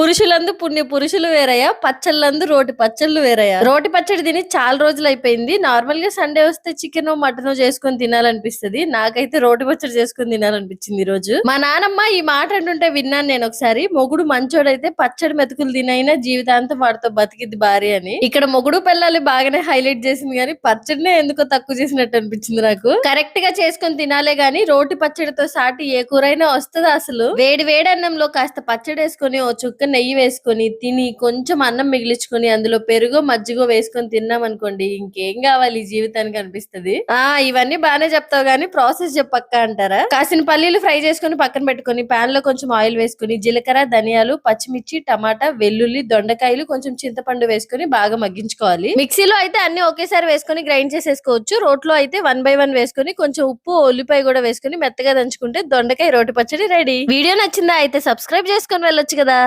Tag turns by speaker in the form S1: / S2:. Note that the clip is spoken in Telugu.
S1: పురుషులందు పుణ్య పురుషులు వేరయ్యా పచ్చళ్ళందు రోటి పచ్చళ్ళు వేరయ్యా. రోటి పచ్చడి తిని చాలా రోజులు అయిపోయింది. నార్మల్గా సండే వస్తే చికెన్ మటన్ చేసుకొని తినాలనిపిస్తది. నాకైతే రోటి పచ్చడి చేసుకొని తినాలనిపించింది ఈ రోజు మా నానమ్మ ఈ మాట అంటుంటే విన్నాను నేను ఒకసారి. మొగుడు మంచోడైతే పచ్చడి మెతుకులు తినైనా జీవితాంతం వాడితో బతికిద్ది భార్య అని. ఇక్కడ మొగుడు పిల్లలు బాగానే హైలైట్ చేసింది కానీ పచ్చడినే ఎందుకో తక్కువ చేసినట్టు అనిపించింది నాకు. కరెక్ట్గా చేసుకొని తినాలే గాని రోటి పచ్చడితో సాటి ఏ కూరైనా వస్తుందా అసలు? వేడి వేడి అన్నంలో కాస్త పచ్చడి వేసుకొని ఓ చుక్క నెయ్యి వేసుకొని తిని కొంచెం అన్నం మిగిలించుకొని అందులో పెరుగు మజ్జిగో వేసుకొని తిన్నాం అనుకోండి ఇంకేం కావాలి జీవితానికి అనిపిస్తుంది? ఆ ఇవన్నీ బాగానే చెప్తావు గానీ ప్రాసెస్ చెప్పక్క అంటారా? కాసిన పల్లీలు ఫ్రై చేసుకొని పక్కన పెట్టుకొని పాన్లో కొంచెం ఆయిల్ వేసుకొని జీలకర్ర ధనియాలు పచ్చిమిర్చి టమాటా వెల్లుల్లి దొండకాయలు కొంచెం చింతపండు వేసుకొని బాగా మగ్గించుకోవాలి. మిక్సీలో అయితే అన్ని ఒకేసారి వేసుకొని గ్రైండ్ చేసేసుకోవచ్చు. రోట్లో అయితే వన్ బై వన్ వేసుకొని కొంచెం ఉప్పు ఉల్లిపాయ కూడా వేసుకొని మెత్తగా దంచుకుంటే దొండకాయ రోటి పచ్చడి రెడీ. వీడియో నచ్చిందా అయితే సబ్స్క్రైబ్ చేసుకొని వెళ్ళొచ్చు కదా.